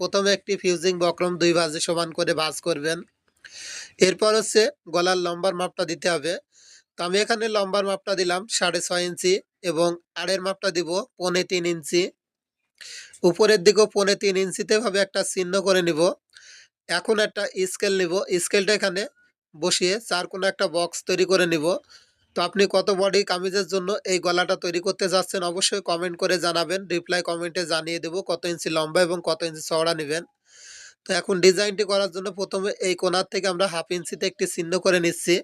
প্রথমে একটি ফিউজিং বক্রম দুই ভাঁজে সমান করে ভাঁজ করবেন। এরপর হচ্ছে গলার লম্বার মাপটা দিতে হবে। তো আমি এখানে লম্বার মাপটা দিলাম সাড়ে ছয় ইঞ্চি এবং আড়ের মাপটা দিব পৌনে তিন ইঞ্চি। উপরের দিকেও পৌনে তিন ইঞ্চিতে ভাবে একটা চিহ্ন করে নিব। এখন একটা স্কেল নিব। স্কেলটা এখানে বসিয়ে চার কোনো একটা বক্স তৈরি করে নিব। তো আপনি কত বডি কামিজের জন্য এই গলাটা তৈরি করতে যাচ্ছেন অবশ্যই কমেন্ট করে জানাবেন। রিপ্লাই কমেন্টে জানিয়ে দেবো কত ইঞ্চি লম্বা এবং কত ইঞ্চি চওড়া নেবেন। তো এখন ডিজাইনটি করার জন্য প্রথমে এই কোনার থেকে আমরা হাফ ইঞ্চিতে একটি চিহ্ন করে নিচ্ছি।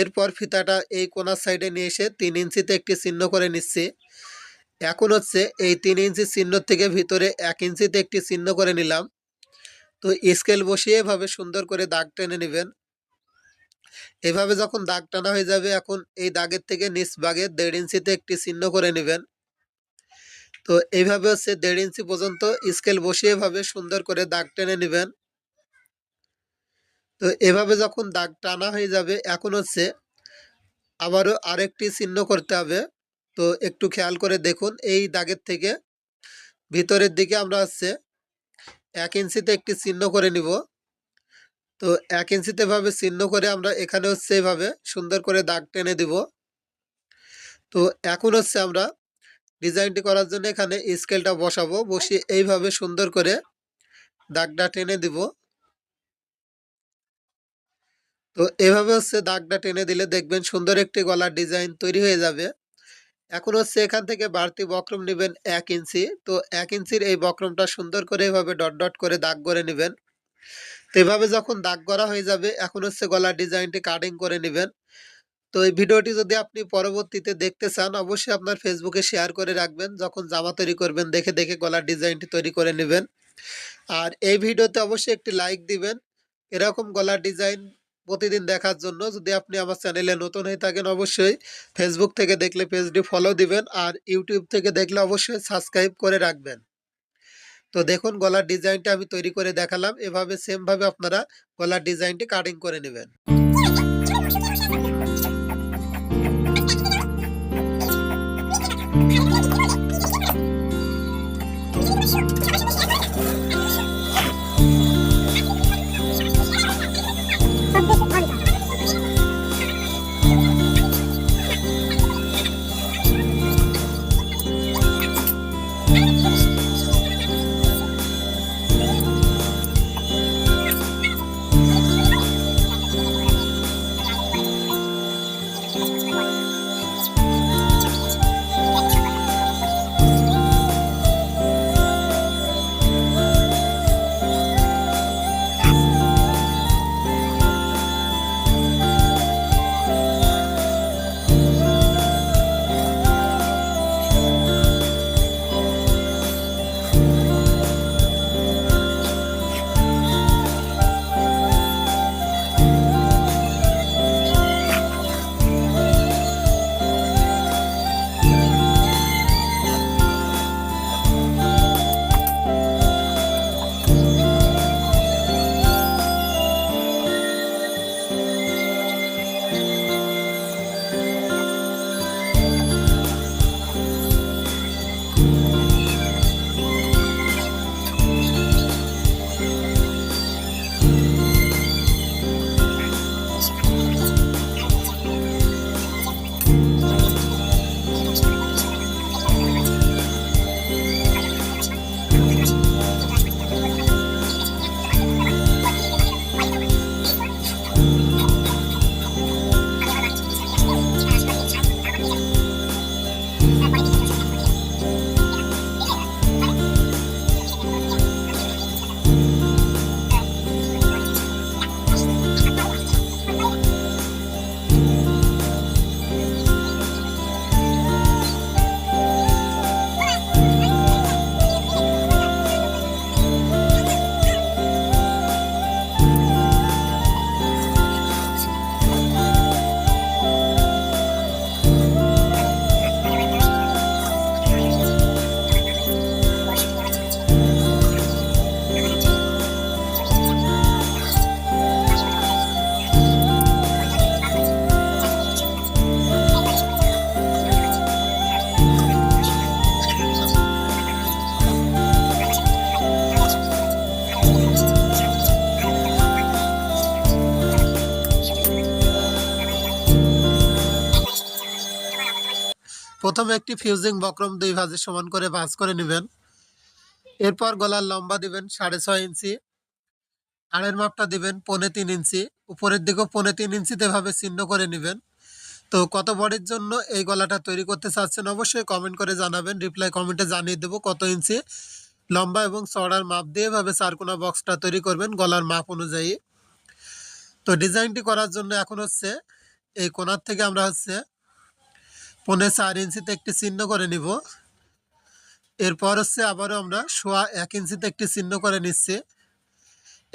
এরপর ফিতাটা এই কোনার সাইডে নিয়ে এসে তিন ইঞ্চিতে একটি চিহ্ন করে নিচ্ছি। এখন হচ্ছে এই তিন ইঞ্চি চিহ্ন থেকে ভিতরে এক ইঞ্চিতে একটি চিহ্ন করে নিলাম। তো স্কেল বসিয়ে এভাবে সুন্দর করে দাগ টেনে নেবেন। এভাবে যখন দাগ টানা হয়ে যাবে, এখন এই দাগের থেকে নিচ ভাগে দেড় ইঞ্চিতে একটি চিহ্ন করে নেবেন। তো এইভাবে হচ্ছে দেড় ইঞ্চি পর্যন্ত স্কেল বসিয়ে এভাবে সুন্দর করে দাগ টেনে নেবেন। তো এভাবে যখন দাগ টানা হয়ে যাবে, এখন হচ্ছে আবারও আরেকটি চিহ্ন করতে হবে। তো একটু খেয়াল করে দেখুন, এই দাগের থেকে ভিতরের দিকে আমরা হচ্ছে এক ইঞ্চিতে একটি চিহ্ন করে নিব। তো এক ইঞ্চিতে ভাবে চিহ্ন করে আমরা এখানে হচ্ছে এভাবে সুন্দর করে দাগ টেনে দিব। তো এখন হচ্ছে আমরা ডিজাইনটি করার জন্য এখানে স্কেলটা বসাবো, বসিয়ে এইভাবে সুন্দর করে দাগটা টেনে দিব। তো এভাবে হচ্ছে দাগটা টেনে দিলে দেখবেন সুন্দর একটি গলার ডিজাইন তৈরি হয়ে যাবে। এখন হচ্ছে এখান থেকে বাড়তি বক্রম নেবেন এক ইঞ্চি। তো এক ইঞ্চির এই বক্রমটা সুন্দর করে এভাবে ডট ডট করে দাগ করে নেবেন। এভাবে যখন দাগ করা হয়ে যাবে, এখন হচ্ছে গলার ডিজাইনটি কাটিং করে নেবেন। তো এই ভিডিওটি যদি আপনি পরবর্তীতে দেখতে চান, অবশ্যই আপনার ফেসবুকে শেয়ার করে রাখবেন। যখন জামা তৈরি করবেন, দেখে দেখে গলার ডিজাইনটি তৈরি করে নেবেন। আর এই ভিডিওতে অবশ্যই একটি লাইক দিবেন। এরকম গলার ডিজাইন প্রতিদিন দেখার জন্য যদি আপনি আমার চ্যানেলে নতুন হয়ে থাকেন, অবশ্যই ফেসবুক থেকে দেখলে পেজটি ফলো দিবেন। আর ইউটিউব থেকে দেখলে অবশ্যই সাবস্ক্রাইব করে রাখবেন। তো দেখুন গলার ডিজাইনটা আমি তৈরি করে দেখালাম। এভাবে সেমভাবে আপনারা গলার ডিজাইনটি কাটিং করে নেবেন। প্রথমে একটি ফিউজিং বক্রম দুই ভাঁজে সমান করে ভাঁজ করে নেবেন। এরপর গলার লম্বা দিবেন সাড়ে ছয় ইঞ্চি। আড়ের মাপটা দিবেন পৌনে তিন ইঞ্চি। উপরের দিকেও পৌনে তিন ইঞ্চিতে ভাবে চিহ্ন করে নেবেন। তো কত বডির জন্য এই গলাটা তৈরি করতে চাচ্ছেন অবশ্যই কমেন্ট করে জানাবেন। রিপ্লাই কমেন্টে জানিয়ে দেবো কত ইঞ্চি। লম্বা এবং চড়ার মাপ দিয়ে ভাবে চারকোনা বক্সটা তৈরি করবেন গলার মাপ অনুযায়ী। তো ডিজাইনটি করার জন্য এখন হচ্ছে এই কোনার থেকে আমরা হচ্ছে পৌনে চার ইঞ্চিতে একটি চিহ্ন করে নিব। এরপর হচ্ছে আবারও আমরা সোয়া এক ইঞ্চিতে একটি চিহ্ন করে নিচ্ছি।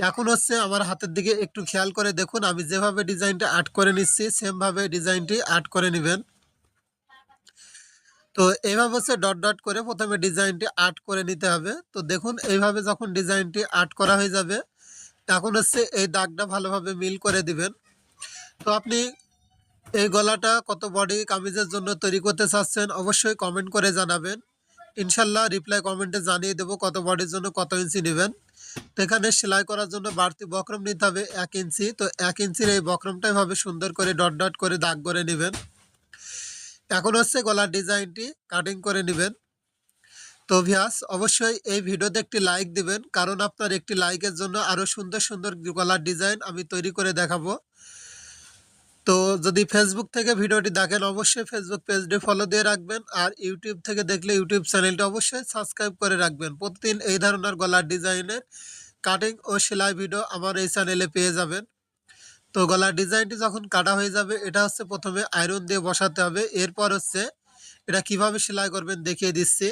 এখন হচ্ছে আমার হাতের দিকে একটু খেয়াল করে দেখুন, আমি যেভাবে ডিজাইনটা আর্ট করে নিচ্ছি, সেমভাবে ডিজাইনটি আর্ট করে নেবেন। তো এইভাবে হচ্ছে ডট ডট করে প্রথমে ডিজাইনটি আর্ট করে নিতে হবে। তো দেখুন, এইভাবে যখন ডিজাইনটি আর্ট করা হয়ে যাবে এখন হচ্ছে এই দাগটা ভালোভাবে মিল করে দিবেন। তো আপনি এই গলাটা কত বডি কামিজের জন্য তৈরি করতে চাচ্ছেন অবশ্যই কমেন্ট করে জানাবেন। ইনশাল্লাহ রিপ্লাই কমেন্টে জানিয়ে দেবো কত বডির জন্য কত ইঞ্চি নেবেন। তো এখানে সেলাই করার জন্য বাড়তি বক্রম নিতে হবে এক ইঞ্চি তো এক ইঞ্চির এই বক্রমটাই ভাবে সুন্দর করে ডট ডট করে দাগ করে নেবেন। এখন হচ্ছে গলার ডিজাইনটি কাটিং করে নেবেন। তো ভিয়াস, অবশ্যই এই ভিডিওতে একটি লাইক দিবেন, কারণ আপনার একটি লাইকের জন্য আরও সুন্দর সুন্দর গলার ডিজাইন আমি তৈরি করে দেখাবো। তো যদি ফেসবুক থেকে ভিডিওটি দেখেন, অবশ্যই ফেসবুক পেজটি ফলো দিয়ে রাখবেন আর ইউটিউব থেকে দেখলে ইউটিউব চ্যানেলটি অবশ্যই সাবস্ক্রাইব করে রাখবেন। প্রতিদিন এই ধরনের গলার ডিজাইনের কাটিং ও সেলাই ভিডিও আমার এই চ্যানেলে পেয়ে যাবেন। তো গলার ডিজাইনটি যখন কাটা হয়ে যাবে, এটা হচ্ছে প্রথমে আয়রন দিয়ে বসাতে হবে। এরপর হচ্ছে এটা কীভাবে সেলাই করবেন দেখিয়ে দিচ্ছি।